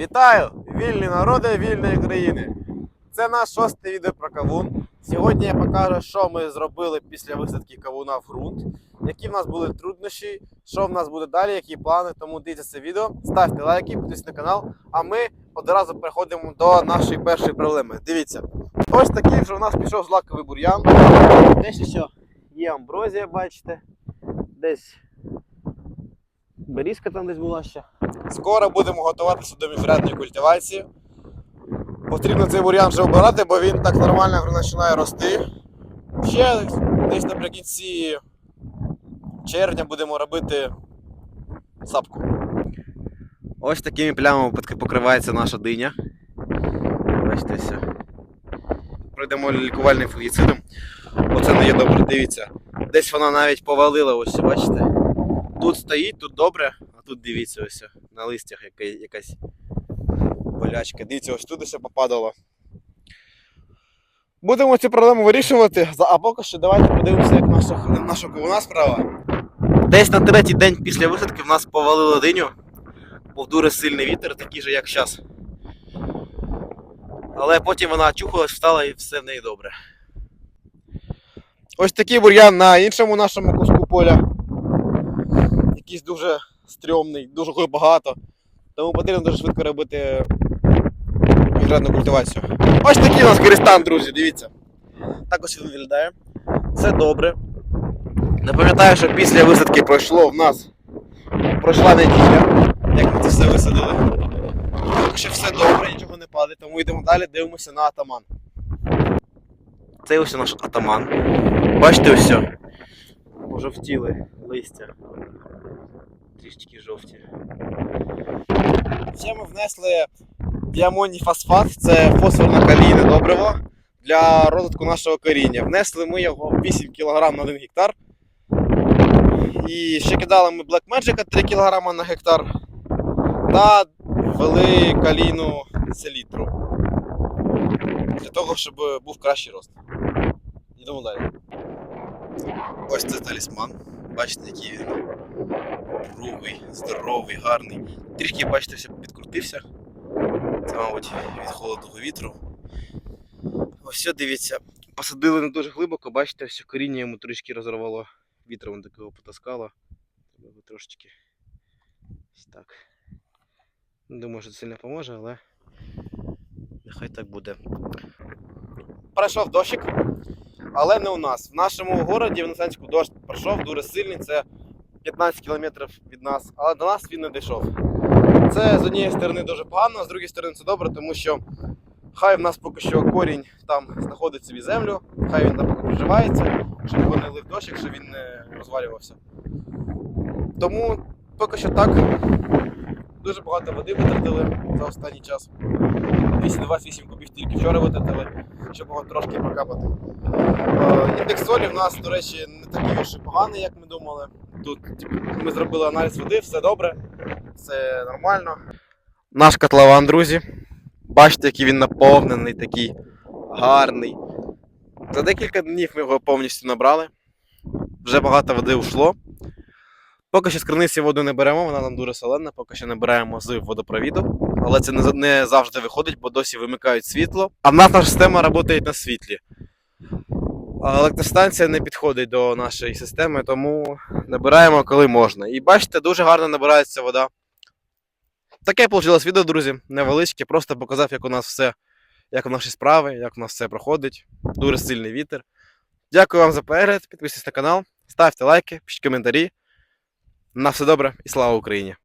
Вітаю! Вільні народи вільної країни! Це наш шостий відео про кавун. Сьогодні я покажу, що ми зробили після висадки кавуна в ґрунт, які в нас були труднощі, що в нас буде далі, які плани. Тому дивіться це відео, ставте лайки, підписуйтесь на канал, а ми одразу переходимо до нашої першої проблеми. Дивіться, ось такий вже у нас пішов злаковий бур'ян. Десь що є амброзія, бачите, десь берізка там десь була ще. Скоро будемо готуватися до міжрядної культивації. Потрібно цей бур'ян вже обирати, бо він так нормально починає рости. Ще десь наприкінці червня будемо робити сапку. Ось такими плямами покривається наша диня. Бачите все. Пройдемо лікувальним фунгіцидом. Оце не є добре, дивіться. Десь вона навіть повалила, ось бачите. Тут стоїть, тут добре, а тут дивіться ось на листях якась болячка. Дивіться, ось туди все попадало. Будемо цю проблему вирішувати, а поки що давайте подивимося, як наша, наша ковуна справа. Десь на третій день після висадки в нас повалило диню. Був дуже сильний вітер, такий же, як зараз. Але потім вона чухалась, встала і все в неї добре. Ось такий бур'ян на іншому нашому куску поля якийсь дуже стрьомний, дуже багато. Тому потрібно дуже швидко робити міжрядну культивацію. Ось такий у нас користан, друзі, дивіться. Так ось він виглядає. Все добре. Напам'ятаю, що після висадки пройшло в нас пройшла неділя, як ми це все висадили. Поки що все добре, нічого не падає, тому йдемо далі, дивимося на атаман. Це ось наш атаман. Бачите ось? Пожовтіли листя трішечки жовті. Ще ми внесли діамонний фосфат, це фосфорно калійне добриво для розвитку нашого коріння. Внесли ми його 8 кг на 1 гектар. І ще кидали ми Black Magic 3 кг на гектар. Та ввели калійну селітру. Для того, щоб був кращий рост. Йдемо далі. Ось це талісман. Бачите, який він круглий, здоровий, гарний. Трішки, бачите, все підкрутився. Це, мабуть, від холодного вітру. Ось все, дивіться. Посадили не дуже глибоко, бачите, все коріння йому трішки розірвало. Вітром такого потаскало. Треба трошечки. Ось так. Думаю, що це сильно поможе, але нехай так буде. Пройшов дощик, але не у нас. В нашому городі, в дощ пройшов дуже сильний. Це 15 кілометрів від нас, але до нас він не дійшов. Це з однієї сторони дуже погано, а з другої сторони це добре, тому що хай в нас поки що корінь там знаходить собі землю, хай він там поки приживається, щоб його не лив дощик, щоб він не розвалювався. Тому поки що так. Дуже багато води витратили за останній час. 228 кубів тільки вчора витратили, щоб його трошки прокапати. Е, Індекс солі в нас, до речі, не такий і поганий, як ми думали. Тут типу, ми зробили аналіз води, все добре, все нормально. Наш котлован, друзі. Бачите, який він наповнений, такий гарний. За декілька днів ми його повністю набрали. Вже багато води ушло. Поки що з криниці воду не беремо, вона нам дуже солена, поки що не беремо з водопровіду. Але це не, завжди виходить, бо досі вимикають світло. А в нас наша система працює на світлі. Електростанція не підходить до нашої системи, тому набираємо коли можна. І бачите, дуже гарно набирається вода. Таке вийшло відео, друзі, невеличке, просто показав, як у нас все, як у наші справи, як у нас все проходить. Дуже сильний вітер. Дякую вам за перегляд, підписуйтесь на канал, ставте лайки, пишіть коментарі. На все добре і слава Україні!